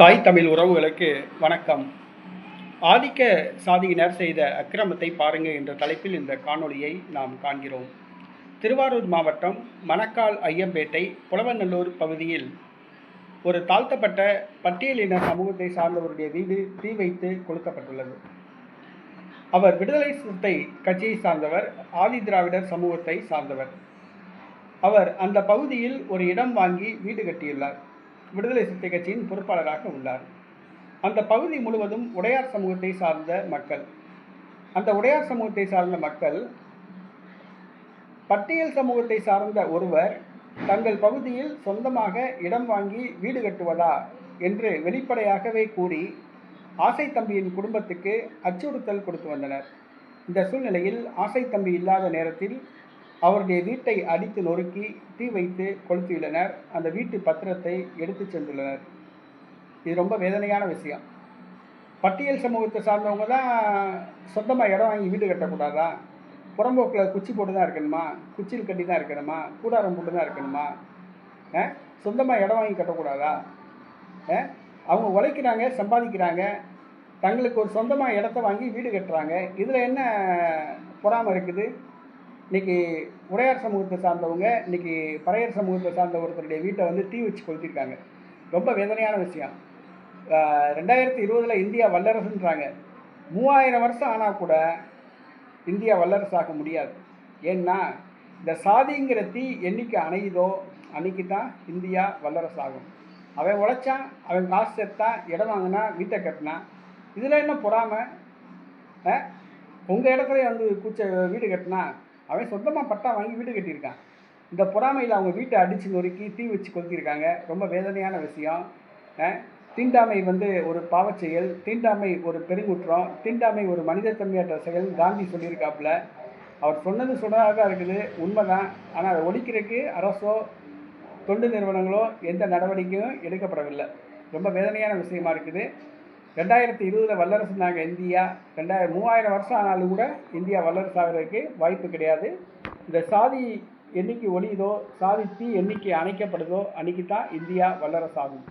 தாய் தமிழ் உறவுகளுக்கு வணக்கம். ஆதிக்க சாதியினர் செய்த அக்கிரமத்தை பாருங்க என்ற தலைப்பில் இந்த காணொளியை நாம் காண்கிறோம். திருவாரூர் மாவட்டம் மணக்கால் ஐயம்பேட்டை புலவநல்லூர் பகுதியில் ஒரு தாழ்த்தப்பட்ட பட்டியலின சமூகத்தை சார்ந்தவருடைய வீடு தீ வைத்து கொளுத்தப்பட்டுள்ளது. அவர் விடுதலை சிறுத்தை கட்சியை சார்ந்தவர் ஆதி திராவிடர் சமூகத்தை சார்ந்தவர். அவர் அந்த பகுதியில் ஒரு இடம் வாங்கி வீடு கட்டியுள்ளார். விடுதலை சிறுத்தை கட்சியின் பொறுப்பாளராக உள்ளார். அந்த பகுதி முழுவதும் உடையார் சமூகத்தை சார்ந்த மக்கள். அந்த உடையார் சமூகத்தை சார்ந்த மக்கள் பட்டியல் சமூகத்தை சார்ந்த ஒருவர் தங்கள் பகுதியில் சொந்தமாக இடம் வாங்கி வீடு கட்டுவதா என்று வெளிப்படையாகவே கூறி ஆசை தம்பியின் குடும்பத்துக்கு அச்சுறுத்தல் கொடுத்து வந்தனர். இந்த சூழ்நிலையில் ஆசை தம்பி இல்லாத நேரத்தில் அவருடைய வீட்டை அடித்து நொறுக்கி தீ வைத்து கொளுத்தியுள்ளனர். அந்த வீட்டு பத்திரத்தை எடுத்து சென்றுள்ளனர். இது ரொம்ப வேதனையான விஷயம். பட்டியல் சமூகத்தை சார்ந்தவங்க தான் சொந்தமாக இடம் வாங்கி வீடு கட்டக்கூடாதா? புறம்போக்கில் குச்சி போட்டு தான் இருக்கணுமா? குச்சியில் கட்டி தான் இருக்கணுமா? கூடாரம் போட்டு தான் இருக்கணுமா? சொந்தமாக இடம் வாங்கி கட்டக்கூடாதா? ஆ? அவங்க உழைக்கிறாங்க சம்பாதிக்கிறாங்க தங்களுக்கு ஒரு சொந்தமாக இடத்த வாங்கி வீடு கட்டுறாங்க. இதில் என்ன பொறாமை இருக்குது? இன்னைக்கு உடையார் சமூகத்தை சார்ந்தவங்க இன்னைக்கு பறையர் சமூகத்தை சார்ந்த ஒருத்தருடைய வீட்டை வந்து தீ வச்சு கொளுத்திருக்காங்க. ரொம்ப வேதனையான விஷயம். ரெண்டாயிரத்தி இருபதில் இந்தியா வல்லரசுன்றாங்க. மூவாயிரம் வருஷம் ஆனால் கூட இந்தியா வல்லரசாக முடியாது. ஏன்னா இந்த சாதிங்கிற தீ என்னைக்கு அணையுதோ அன்னைக்கு தான் இந்தியா வல்லரசாகும். அவன் உழைச்சான் அவன் காசு சேர்த்தான் இடம் வாங்கினா வீட்டை கட்டினான் இதில் என்ன பொறாமல் உங்கள் இடத்துல வந்து கூச்ச வீடு கட்டினா அவன் சொந்தமாக பட்டா வாங்கி வீடு கட்டியிருக்கான். இந்த பொறாமையில் அவங்க வீட்டை அடித்து நொறுக்கி தீ வச்சு கொளுத்திருக்காங்க ரொம்ப வேதனையான விஷயம். தீண்டாமை வந்து ஒரு பாவச்செயல் தீண்டாமை ஒரு பெருங்குற்றம் தீண்டாமை ஒரு மனிதத்தன்மையற்ற செயல் காந்தி சொல்லியிருக்காப்புல. அவர் சொன்னது சொன்னதாக தான் இருக்குது உண்மைதான். ஆனால் அதை ஒழிக்கிறதுக்கு அரசோ தொண்டு நிறுவனங்களோ எந்த நடவடிக்கையும் எடுக்கப்படவில்லை. ரொம்ப வேதனையான விஷயமா இருக்குது. ரெண்டாயிரத்தி இருபதில் வல்லரசு நாங்கள் இந்தியா ரெண்டாயிரம் மூவாயிரம் வருஷம் ஆனாலும் கூட இந்தியா வல்லரசு ஆகிறதுக்கு வாய்ப்பு கிடையாது. இந்த சாதி என்னைக்கு ஒழியுதோ சாதி தீ என்னைக்கு அணைக்கப்படுதோ அன்றைக்கி தான் இந்தியா வல்லரசாகும்